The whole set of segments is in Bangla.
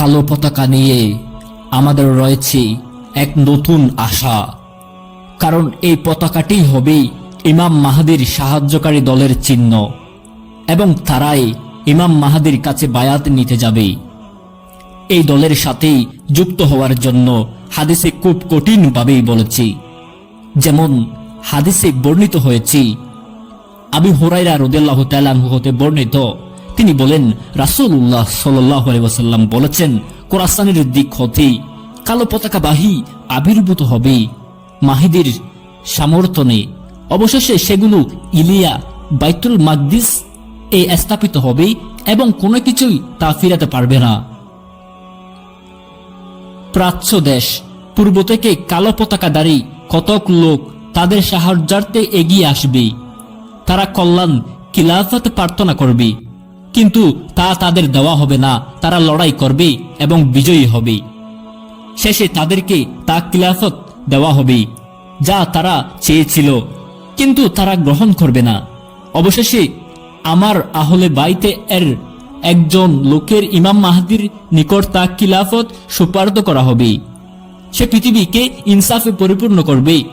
কালো পতাকা নিয়ে আমাদের রয়েছে এক নতুন আশা। কারণ এই পতাকাটি হবে ইমাম মাহাদির সাহায্যকারী দলের চিহ্ন এবং তারাই ইমাম মাহাদির কাছে বায়াত নিতে যাবে। এই দলের সাথেই যুক্ত হওয়ার জন্য হাদিসে খুব কঠিনভাবেই বলেছি। যেমন হাদিসে বর্ণিত হয়েছি, আবি হোরাইরা রোদেল্লাহ তালাহু হতে বর্ণিত তিনি বলেন রাসুল্লাহ সাল্লাহ ওয়াসাল্লাম বলেছেন কোরআসানের দিক হতে কালো পতাকাবাহী আবির্ভূত হবে। মাহিদের সামর্থনে অবশেষে সেগুলো ইলিয়া, বাইতুল মাকদিস এ স্থাপিত হবে এবং কোনো কিছুই তা ফিরাতে পারবে না। প্রাচ্য দেশ, পূর্ব থেকে কালো পতাকাধারী কতক লোক তাদের সাহায্যার্থে এগিয়ে আসবে। তারা কল্যাণ কিলাফত প্রার্থনা করবে। কিন্তু তা তাদের দেওয়া হবে না, তারা লড়াই করবে এবং বিজয়ী হবে। শেষে তাদেরকে তা কিলাফত দেওয়া হবে, যা তারা চেয়েছিল, কিন্তু তারা গ্রহণ করবে না। অবশেষে আমার আহলে বাইতে এর একজন লোকের ইমাম মাহাদির নিকট তা কিলাফত সুপার্দ করা হবে। সে পৃথিবীকে ইনসাফে পরিপূর্ণ করবে।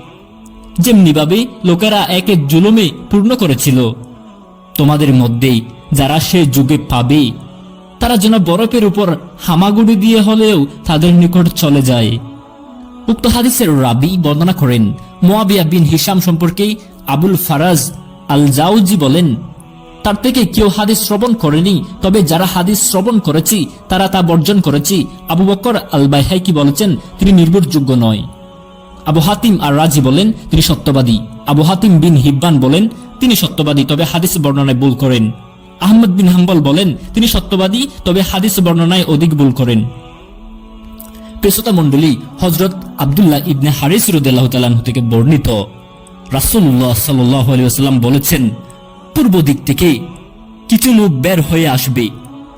যেমনিভাবে লোকেরা এক এক জুলুমে পূর্ণ করেছিল। তোমাদের মধ্যেই যারা সে যুগে পাবে, তারা যেন বরফের উপর হামাগুড়ি দিয়ে হলেও তাদের নিকট চলে যায়। উক্ত হাদিসের রাবি বর্ণনা করেন, মোয়াবিয়া বিন হিসাম সম্পর্কে আবুল ফারাজ আল জাউজি বলেন, তার থেকে কেউ হাদিস শ্রবণ করেনি, তবে যারা হাদিস শ্রবণ করেছি, তারা তা বর্জন করেছি। আবু বকর আল বাইহাইকি বলেছেন, তিনি নির্ভরযোগ্য নয়। আবু হাতিম আর রাজি বলেন, তিনি সত্যবাদী। আবু হাতিম বিন হিব্বান বলেন, তিনি সত্যবাদী, তবে হাদিস বর্ণনায় ভুল করেন। আহমদ বিন হাম্বল বলেন, তিনি সত্যবাদী, তবে হাদিস বর্ণনায় অধিক ভুল করেন। পেশোতা মণ্ডলী হজরত আবদুল্লাহ ইবনে হারিস তালাহ থেকে বর্ণিত। রাসুল্লাহ সাল্লাহ আলিয়াল্লাম বলেছেন, পূর্ব দিক থেকে কিছু লোক বের হয়ে আসবে,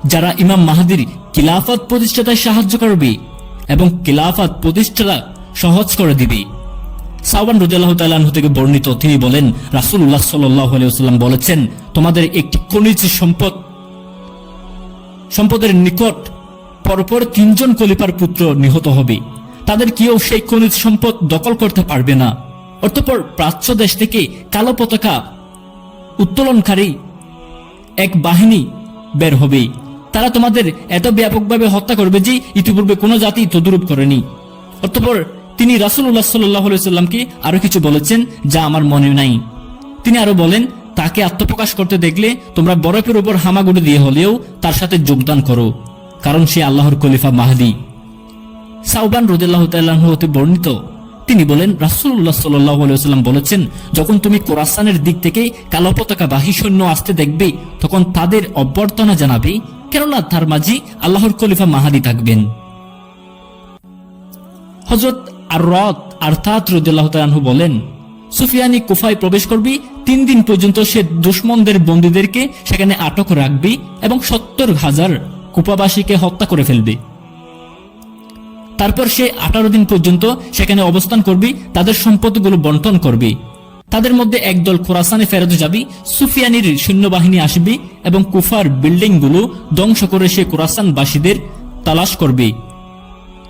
যারা ইমাম মাহাদির কিলাফত প্রতিষ্ঠাতায় সাহায্য করবে এবং কিলাফত প্রতিষ্ঠাতা সহজ করে দিবে। সাওবান রুদাল্লাহ থেকে বর্ণিত, তিনি বলেন রাসুল্লাহ সাল্লাহ বলেছেন, তোমাদের একটি খনিজ সম্পদ, সম্পদের নিকট পরপর তিনজন কলিপার পুত্র নিহত হবে। তাদের কেউ সেই সম্পদ দখল করতে পারবে না। অতঃপর প্রাচ্য দেশ থেকে কালো পতাকা উত্তোলনকারী এক বাহিনী বের হবে। তারা তোমাদের এত ব্যাপকভাবে হত্যা করবে যে ইতিপূর্বে কোনো জাতি তদুরূপ করেনি। অতঃপর তিনি রাসুল্লাহ সাল্লাহ সাল্লামকে আরও কিছু বলেছেন যা আমার মনে নাই। তিনি আরও বলেন, তাকে আত্মপ্রকাশ করতে দেখলে তোমরা বরফের উপর হামাগুড়ি দিয়ে হলেও তার সাথে যোগদান করো, কারণ সে আল্লাহর খলিফা মাহদি। সাউবান রোদেল্লাহ তাল্লাহ হতে বর্ণিত, তিনি বলেন রাসুল্লাহ সাল্লাম বলেছেন, যখন তুমি কোরাসানের দিক থেকে কালো পতাকা বাহী সৈন্য আসতে দেখবে, তখন তাদের অভ্যর্থনা জানাবে, কেননা তার মাঝি আল্লাহর খলিফা মাহাদি থাকবেন। হজরত আর রত আর্থাৎ রোদেল্লাহ তালাহু বলেন, সুফিয়ানি কুফায় প্রবেশ করবি, তিন দিন পর্যন্ত সে দুশ্মনদের বন্দীদেরকে সেখানে আটক রাখবি এবং সত্তর হাজার কুপাবাসীকে হত্যা করে ফেলবে। তারপর সে আঠারো দিন পর্যন্ত সেখানে অবস্থান করবি, তাদের সম্পদগুলো বন্টন করবি। তাদের মধ্যে একদল খোরাসানে ফেরত যাবি, সুফিয়ানির সৈন্যবাহিনী আসবি এবং কুফার বিল্ডিংগুলো ধ্বংস করে সে কোরাসানবাসীদের তালাশ করবে।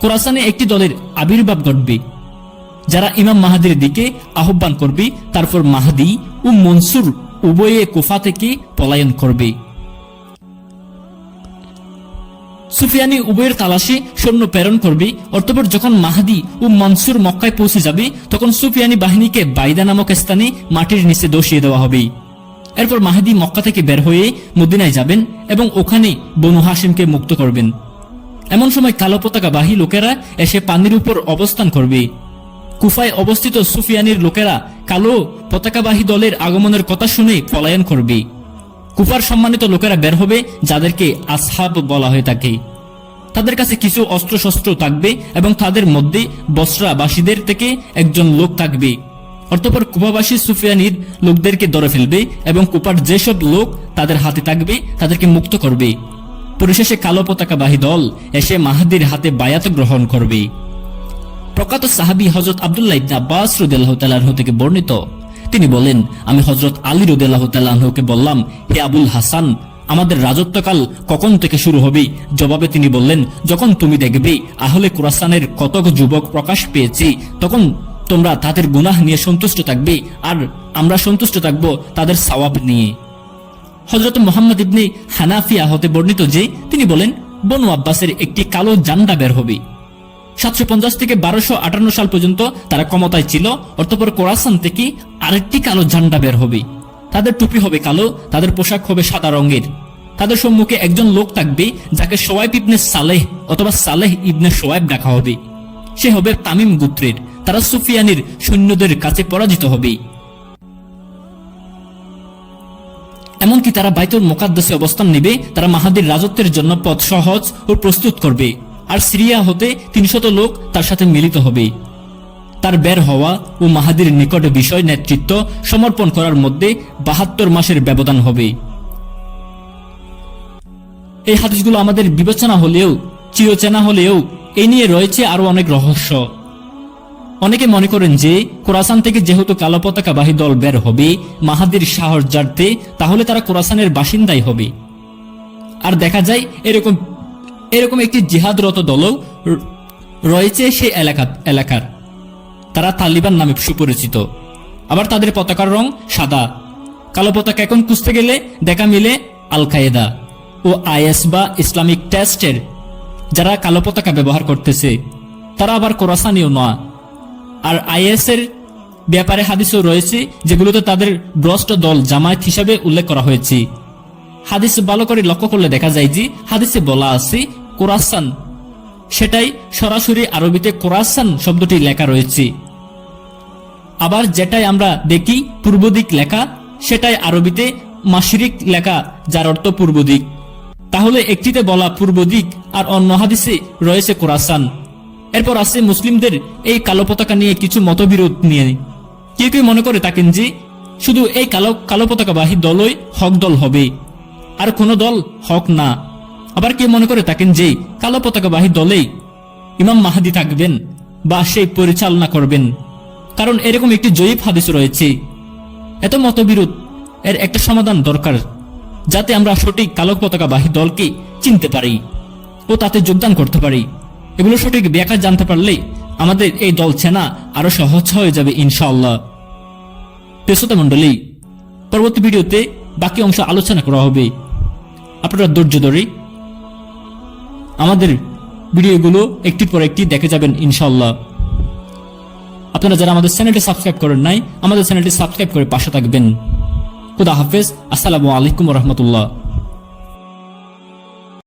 কোরাসানে একটি দলের আবির্ভাব ঘটবে, যারা ইমাম মাহাদির দিকে আহ্বান করবে, তারপর মাহাদি ও মনসুর উভয়ে কুফা থেকে পলায়ন করবে। সুফিয়ানি উভয়ের তালাশে সৈন্য প্রেরণ করবে অর্থপর যখন মাহাদি ও মনসুর মক্কায় পৌঁছে যাবে, তখন সুফিয়ানি বাহিনীকে বাইদা নামক স্থানে মাটির নিচে দোষিয়ে দেওয়া হবে। এরপর মাহাদি মক্কা থেকে বের হয়ে মদিনায় যাবেন এবং ওখানে বনু হাসিমকে মুক্ত করবেন। এমন সময় কালো পতাকা বাহী লোকেরা এসে পানির উপর অবস্থান করবে। কুফায় অবস্থিত সুফিয়ানির লোকেরা কালো পতাকাবাহী দলের আগমনের কথা শুনে পলায়ন করবে। কুফার সম্মানিত লোকেরা বের হবে, যাদেরকে আসহাব বলা হয়ে থাকে। তাদের কাছে কিছু অস্ত্রশস্ত্র থাকবে এবং তাদের মধ্যে বসরাবাসীদের থেকে একজন লোক থাকবে। অর্থপর কুপাবাসী সুফিয়ানির লোকদেরকে ধরে ফেলবে এবং কুপার যেসব লোক তাদের হাতে থাকবে, তাদেরকে মুক্ত করবে। পরিশেষে কালো পতাকাবাহী দল এসে মাহাদির হাতে বায়াত গ্রহণ করবে। প্রকাত সাহাবি হজরত আবদুল্লাহ ইবনে আব্বাস রুদাল্লাহ তালাহ থেকে বর্ণিত। তিনি বলেন, আমি হজরত আলী রুদাল্লাহ তালাহকে বললাম, হে আবুল হাসান, আমাদের রাজত্বকাল কখন থেকে শুরু হবে? জবাবে তিনি বললেন, যখন তুমি দেখবে আহলে কুরাসানের কতক যুবক প্রকাশ পেয়েছি, তখন তোমরা তাদের গুনাহ নিয়ে সন্তুষ্ট থাকবে, আর আমরা সন্তুষ্ট থাকব তাদের সওয়াব নিয়ে। হজরত মোহাম্মদ ইবনে হানাফিয়া হতে বর্ণিত যে, তিনি বলেন, বনু আব্বাসের একটি কালো জান্ডা বের হবে। সাতশো পঞ্চাশ থেকে বারোশো আটান্ন সাল পর্যন্ত তারা ক্ষমতায় ছিল অর্থপর কোরাসান থেকে আরেকটি কালো ঝান্ডা বের হবে। তাদের টুপি হবে কালো, তাদের পোশাক হবে সাদা রঙের। তাদের সম্মুখে একজন লোক থাকবে, যাকে সোয়াইব ইবনে সালেহ অথবা সালেহ ইবনে সোয়াইব ডাকা হবে। সে হবে তামিম গোত্রের। তারা সুফিয়ানির সৈন্যদের কাছে পরাজিত হবে। এমনকি তারা বাইতুল মোকাদ্দাসে অবস্থান নেবে, তারা মাহাদির রাজত্বের জন্য পথ সহজ ও প্রস্তুত করবে। আর সিরিয়া হতে তিনশত লোক তার সাথে মিলিত হবে। তার বের হওয়া ও মাহাদির নিকট বিষয় নেতৃত্ব সমর্পণ করার মধ্যে বাহাত্তর মাসের ব্যবধান হবে। এই হাদিসগুলো আমাদের বিবেচনা হলেও, চিরচেনা হলেও এ নিয়ে রয়েছে আরও অনেক রহস্য। অনেকে মনে করেন যে কোরাসান থেকে যেহেতু কালো পতাকাবাহী দল বের হবে, মাহাদির সাহসযার্থে তাহলে তারা কোরাসানের বাসিন্দাই হবে। আর দেখা যায় এরকম এরকম একটি জিহাদরত দলও রয়েছে সেই এলাকা, এলাকার। তারা তালিবান নামে সুপরিচিত। আবার তাদের পতাকার রং সাদা। কালো পতাকা এখন খুঁজতে গেলে দেখা মিলে আল কায়েদা ও আইএস বা ইসলামিক টেস্টের, যারা কালো পতাকা ব্যবহার করতেছে। তারা আবার কোরাসানীয় নয়। আর আইএস এর ব্যাপারে হাদিসও রয়েছে, যেগুলোতে তাদের ভ্রষ্ট দল জামায়াত হিসাবে উল্লেখ করা হয়েছে। হাদিস ভালো করে লক্ষ্য করলে দেখা যায় যে হাদিসে বলা আছে, কোরাসান। সেটাই সরাসরি আরবিতে কোরাসান শব্দটি লেখা রয়েছে। আবার যেটাই আমরা দেখি পূর্ব দিক লেখা, সেটাই আরবিতে মাসিরিক লেখা, যার অর্থ পূর্ব দিক। তাহলে একটিতে বলা পূর্ব দিক আর অন্য হাদিসে রয়েছে কোরাসান। এরপর আছে মুসলিমদের এই কালো পতাকা নিয়ে কিছু মতবিরোধ নিয়ে। কেউ কেউ মনে করে থাকেন যে, শুধু এই কালো কালো পতাকাবাহী দলই হক দল হবে, আর কোনো দল হক না। আবার কেউ মনে করে থাকেন যে, কালো পতাকাবাহী দলেই ইমাম মাহাদি থাকবেন বা সেই পরিচালনা করবেন। কারণ এরকম একটি জয়ীব হাদিস রয়েছে। এত মতবিরোধ, এর একটা সমাধান দরকার, যাতে আমরা সঠিক কালো পতাকাবাহী দলকে চিনতে পারি ও তাতে যোগদান করতে পারি। এগুলো সঠিক ব্যাখ্যা জানতে পারলে আমাদের এই দল চেনা আরও সহজ হয়ে যাবে ইনশাআল্লাহ। পেশোতা মন্ডলী পরবর্তী ভিডিওতে বাকি অংশ আলোচনা করা হবে। আপনারা ধৈর্য ধরে আমাদের ভিডিওগুলো একটির পর একটি দেখে যাবেন ইনশাআল্লাহ। আপনারা যারা আমাদের চ্যানেলটি সাবস্ক্রাইব করেন নাই, আমাদের চ্যানেলটি সাবস্ক্রাইব করে পাশে থাকবেন। খুদা হাফেজ, আসসালামু আলাইকুম রহমতুল্লাহ।